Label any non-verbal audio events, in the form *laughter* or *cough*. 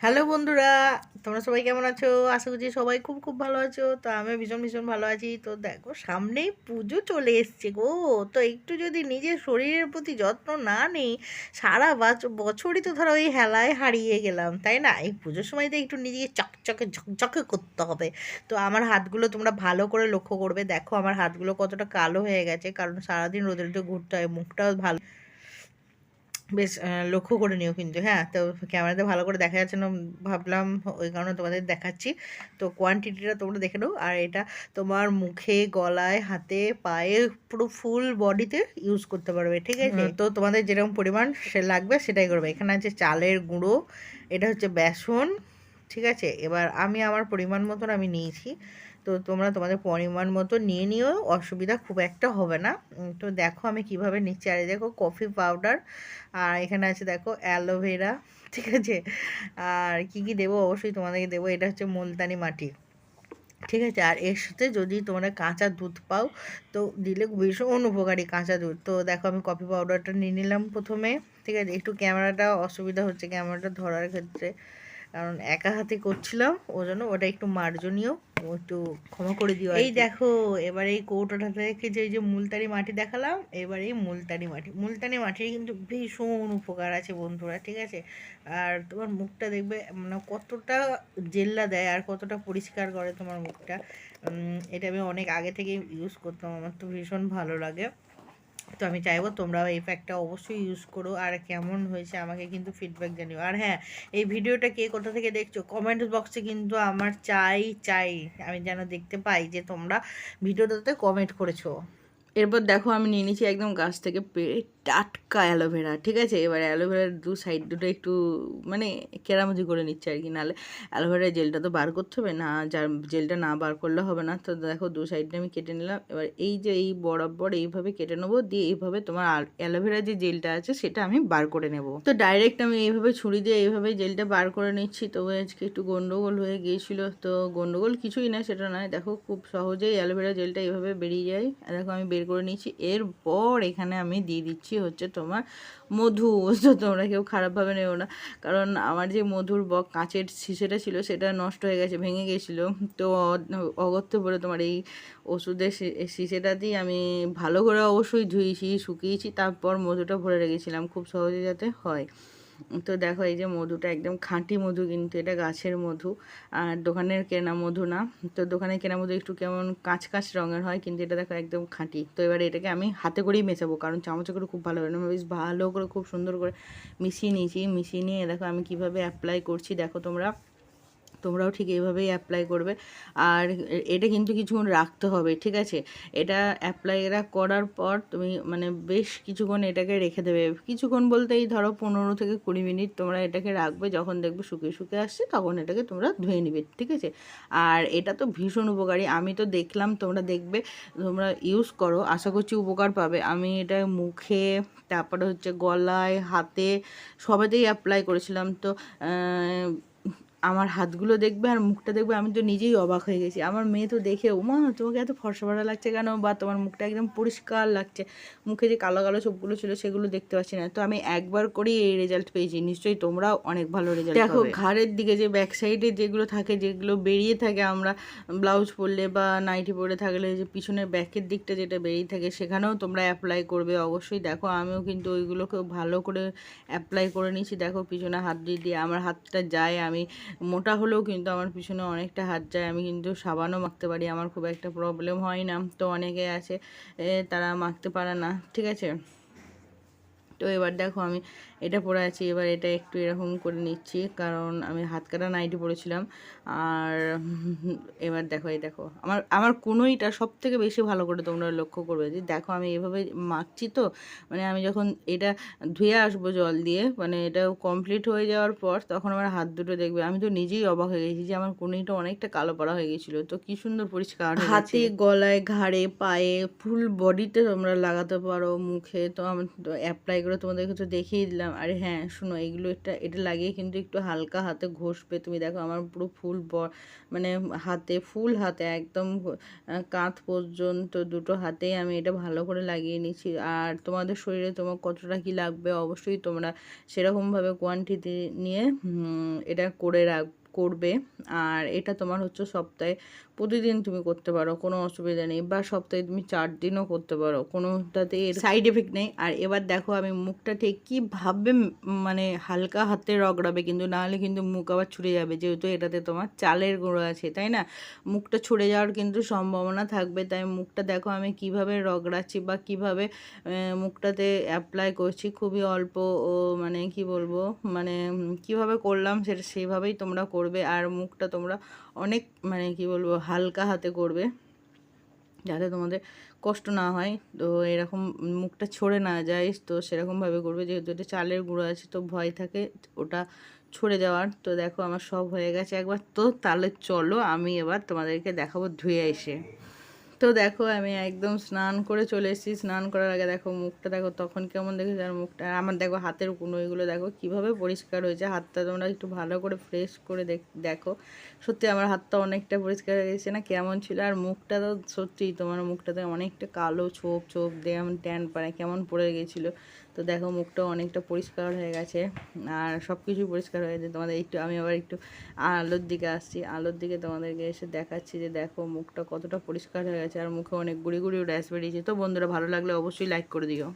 Hello বন্ধুরা, তোমরা সবাই কেমন আছো? আশা করছি সবাই খুব খুব ভালো আছো। তো আমি ভীষণ ভীষণ ভালো আছি। তো দেখো, সামনেই পুজো চলে এসছে গো। তো একটু যদি নিজের শরীরের প্রতি যত্ন না নিই, সারা বছরই তো ধরো ওই হেলায় হারিয়ে গেলাম, তাই না? এই পুজোর সময় তো একটু নিজেকে চকচকে, ঝকঝকে করতে হবে। তো আমার হাতগুলো তোমরা ভালো করে লক্ষ্য করবে। দেখো আমার হাতগুলো কতটা কালো হয়ে গেছে, কারণ সারাদিন রোদের তো ঘুরতে হয়, মুখটাও ভালো। বেশ লক্ষ্য করে নিও কিন্তু হ্যাঁ? তো ক্যামেরাতে ভালো করে দেখা যাচ্ছে না ভাবলাম ওই কারণে তোমাদের দেখাচ্ছি। তো কোয়ান্টিটিটা তোমরা দেখে নাও আর এটা তোমার মুখে গলায় হাতে পায়ে পুরো ফুল বডিতে ইউজ করতে পারবে ঠিক আছে? তো তোমাদের যেরকম পরিমাণ সে লাগবে সেটাই করবে। এখানে আছে চালের গুঁড়ো এটা হচ্ছে বেসন ঠিক আছে? এবার আমি আমার পরিমাণ মতন আমি নিয়েছি। তো তোমরা তোমাদের পরিমাণ মতো নিয়ে নিও, অসুবিধা খুব একটা হবে না। তো দেখো আমি কীভাবে নিচ্ছি। আর দেখো কফি পাউডার, আর এখানে আছে দেখো অ্যালোভেরা ঠিক আছে? আর কি কি দেবো? অবশ্যই তোমাদেরকে দেবো। এটা হচ্ছে মুলতানি মাটি, ঠিক আছে? আর এর সাথে যদি তোমরা কাঁচা দুধ পাও, তো দিলে ভীষণ উপকারী কাঁচা দুধ। তো দেখো আমি কফি পাউডারটা নিয়ে নিলাম প্রথমে, ঠিক আছে? একটু ক্যামেরাটা অসুবিধা হচ্ছে, ক্যামেরাটা ধরার ক্ষেত্রে। কারণ একা হাতে করছিলাম ও জন্য ওটা একটু মার্জনীয়। ও একটু ক্ষমা করে দিও এই দেখো এবার এই কৌটোটা থেকে যে যে মুলতানি মাটি দেখালাম এবার এই মুলতানি মাটি। মুলতানি মাটির কিন্তু ভীষণ উপকার আছে বন্ধুরা ঠিক আছে? আর তোমার মুখটা দেখবে মানে কতটা জেল্লা দেয় আর কতটা পরিষ্কার করে তোমার মুখটা। এটা আমি অনেক আগে থেকে ইউজ করতাম আমার তো ভীষণ ভালো লাগে। তো আমি চাইব তোমরাও এই প্যাকটা অবশ্যই ইউজ করো আর কেমন হয়েছে আমাকে কিন্তু ফিডব্যাক জানিও। আর হ্যাঁ এই ভিডিওটা কে কোথা থেকে দেখছ? কমেন্ট বক্সে কিন্তু আমার চাই চাই আমি যেন দেখতে পাই যে তোমরা ভিডিওটাতে কমেন্ট করেছ। এরপর দেখো আমি নিয়ে নিয়েছি একদম গাছ থেকে পেড়ে টাটকা অ্যালোভেরা, ঠিক আছে? এবার অ্যালোভেরার দু সাইড দুটো একটু মানে কেরামতি করে নিচ্ছে আর কি। নাহলে অ্যালোভেরার জেলটা তো বার করতে হবে না, যার জেলটা না বার করলে হবে না। তো দেখো দু সাইডটা আমি কেটে নিলাম। এবার এই যে এই বরাবর এইভাবে কেটে নেব, দিয়ে এইভাবে তোমার অ্যালোভেরা যে জেলটা আছে সেটা আমি বার করে নেব। তো ডাইরেক্ট আমি এইভাবে ছুরি দিয়ে এইভাবে জেলটা বার করে নিচ্ছি। তো আজকে একটু গন্ডগোল হয়ে গিয়েছিল। তো গন্ডগোল কিছুই না, সেটা নয়। দেখো খুব সহজেই অ্যালোভেরা জেলটা এইভাবে বেরিয়ে যায়। দেখো আমি বের করে নিয়েছি। এরপর এখানে আমি দিয়ে দিচ্ছি হচ্ছে তোমার মধু। *laughs* তো তোমরা কেউ খারাপভাবে নেও না। কারণ আমার যে মধুর বক কাঁচের শিশেটা ছিল, সেটা নষ্ট হয়ে গেছে, ভেঙে গেছিল। তো অগত্য পরে তোমার এই ওষুধের শি- শিশেটা দিয়ে আমি ভালো করে অবশ্যই ধুয়েছি শুকিয়েছি, তারপর মধুটা ভরে রেখেছিলাম, খুব সহজে যাতে হয়। তো দেখো এই যে মধুটা একদম খাঁটি মধু কিন্তু, এটা গাছের মধু। আর দোকানের কেনা মধু না। তো দোকানের কেনা মধু একটু কেমন কাঁচ কাঁচ রঙের হয়, কিন্তু এটা দেখো একদম খাঁটি। তো এবার এটাকে আমি হাতে করেই মেশাবো, কারণ চামচে করে খুব ভালো না। বেশ ভালো করে, খুব সুন্দর করে মিশিয়ে নিয়েছি। মিশিয়ে নিয়ে দেখো আমি কীভাবে অ্যাপ্লাই করছি। দেখো তোমরা তোমরাও ঠিক এইভাবেই অ্যাপ্লাই করবে। আর এটা কিন্তু কিছুক্ষণ রাখতে হবে, ঠিক আছে? এটা অ্যাপ্লাই করার পর তুমি মানে বেশ কিছুক্ষণ এটাকে রেখে দেবে। কিছুক্ষণ বলতে এই ধরো পনেরো থেকে কুড়ি মিনিট তোমরা এটাকে রাখবে, যখন দেখবে শুকিয়ে শুকিয়ে আসছে তখন এটাকে তোমরা ধুয়ে নিবে, ঠিক আছে? আর এটা তো ভীষণ উপকারী। আমি তো দেখলাম তোমরা দেখবে, তোমরা ইউজ করো, আশা করছি উপকার পাবে। আমি এটা মুখে, তারপরে হচ্ছে গলায়, হাতে সবেতেই অ্যাপ্লাই করেছিলাম। তো আমার হাতগুলো দেখবে আর মুখটা দেখবে আমি তো নিজেই অবাক হয়ে গেছি। আমার মেয়ে তো দেখে ওমা তোমাকে এত ফর্সা ফর্সা লাগছে কেন? বা তোমার মুখটা একদম পরিষ্কার লাগছে। মুখে যে কালো কালো সবগুলো ছিল সেগুলো দেখতে পাচ্ছি না। তো আমি একবার করেই এই রেজাল্ট পেয়েছি। নিশ্চয়ই তোমরাও অনেক ভালো রেজাল্ট দেখো ঘাড়ের দিকে যে ব্যাক সাইডে যেগুলো থাকে যেগুলো বেরিয়ে থাকে আমরা ব্লাউজ পরলে বা নাইটি পরে থাকলে যে পিছনের ব্যাকের দিকটা যেটা বেরিয়ে থাকে সেখানেও তোমরা অ্যাপ্লাই করবে। অবশ্যই দেখো আমিও কিন্তু ওইগুলোকে ভালো করে অ্যাপ্লাই করে নিয়েছি। দেখো পিছনে হাত দিয়ে দিয়ে আমার হাতটা যায় আমি মোটা হলেও কিন্তু আমার পিছনে অনেকটা হাত যায়। আমি কিন্তু সাবানও মাখতে পারি, আমার খুব একটা প্রবলেম হয় না। তো অনেকে আছে তারা মাখতে পারে না, ঠিক আছে? তো এবার দেখো আমি এটা পরে আছি এবার এটা একটু এরকম করে নিচ্ছি কারণ আমি হাত কাটা নাইটি পরেছিলাম। আর *laughs* এবার দেখো এই দেখো আমার আমার কোনোইটা সব থেকে বেশি ভালো করে তোমরা লক্ষ্য করবে যে দেখো আমি এভাবে মাখছি তো মানে আমি যখন এটা ধুয়ে আসব জল দিয়ে মানে এটা কমপ্লিট হয়ে যাওয়ার পর তখন আমার হাত দুটো দেখবে। আমি তো নিজেই অবাক হয়ে গেছি যে আমার কোনোইটা অনেকটা কালো পড়া হয়ে গেছিল তো কি সুন্দর পরিষ্কার হাতে, গলায় ঘাড়ে পায়ে ফুল বডিতে তোমরা লাগাতে পারো মুখে তো আমি অ্যাপ্লাই করে তোমাদেরকে তো দেখিয়ে দিলাম। আরে হ্যাঁ শোনো, এগুলো একটা, এটা লাগিয়ে কিন্তু একটু হালকা হাতে ঘষবে। তুমি দেখো আমার পুরো ফুল মানে হাতে, ফুল হাতে, একদম কাঁধ পর্যন্ত দুটো হাতেই আমি এটা ভালো করে লাগিয়ে নিচ্ছি। আর তোমাদের শরীরে তোমার কতটা কি লাগবে অবশ্যই তোমরা সেরকমভাবে কোয়ান্টিটি নিয়ে এটা করে রাখ করবে। আর এটা তোমার হচ্ছে সপ্তাহে প্রতিদিন তুমি করতে পারো, কোনো অসুবিধা নেই। বা সপ্তাহে তুমি চার দিনও করতে পারো, কোনোটাতে এর সাইড এফেক্ট নেই। আর এবার দেখো আমি মুখটা ঠিক কীভাবে মানে হালকা হাতে রগড়াবে কিন্তু নাহলে কিন্তু মুখ আবার ছুটে যাবে, যেহেতু এটাতে তোমার চালের গুঁড়ো আছে, তাই না? মুখটা ছুটে যাওয়ার কিন্তু সম্ভাবনা থাকবে। তাই মুখটা দেখো আমি কীভাবে রগড়াচ্ছি বা কীভাবে মুখটাতে অ্যাপ্লাই করছি, খুবই অল্প মানে কি বলব মানে কীভাবে করলাম সেটা সেইভাবেই তোমরা করবে আর মুখটা তোমরা অনেক মানে কি বলব, হালকা হাতে করবে যাতে তোমাদের কষ্ট না হয়। তো এরকম মুখটা ছড়ে না যায়, তো সেরকমভাবে করবে। যেহেতু এটা চালের গুঁড়ো আছে, তো ভয় থাকে ওটা ছড়ে যাওয়ার। তো দেখো আমার সব হয়ে গেছে। একবার তো তাহলে চলো, আমি এবার তোমাদেরকে দেখাবো ধুয়ে এসে। তো দেখো, আমি একদম স্নান করে চলে এসেছি। স্নান করার আগে দেখো, মুখটা দেখো তখন কেমন দেখেছি আর মুখটা। আমার দেখো হাতের কুনোইগুলো দেখো কীভাবে পরিষ্কার হয়েছে। হাতটা তোমরা একটু ভালো করে ফ্রেশ করে দেখ- দেখো। সত্যি আমার হাতটা অনেকটা পরিষ্কার হয়ে গেছে না, কেমন ছিল? আর মুখটা তো সত্যিই তোমার মুখটাতে অনেকটা কালো ছোপ ছোপ দিয়ে এমন ট্যান পাড়ে কেমন পড়ে গেছিল। তো দেখো মুখটা অনেকটা পরিষ্কার হয়ে গেছে। আর সব কিছু পরিষ্কার হয়ে গেছে। তোমাদের একটু, আমি আবার একটু আলোর দিকে আসছি। আলোর দিকে তোমাদেরকে এসে দেখাচ্ছি যে দেখো, মুখটা কতটা পরিষ্কার হয়ে গেছে। আর মুখে অনেক গুড়ি গুড়ি র্যাশ বেরিয়েছে তো বন্ধুরা, ভালো লাগলে অবশ্যই লাইক করে দিও।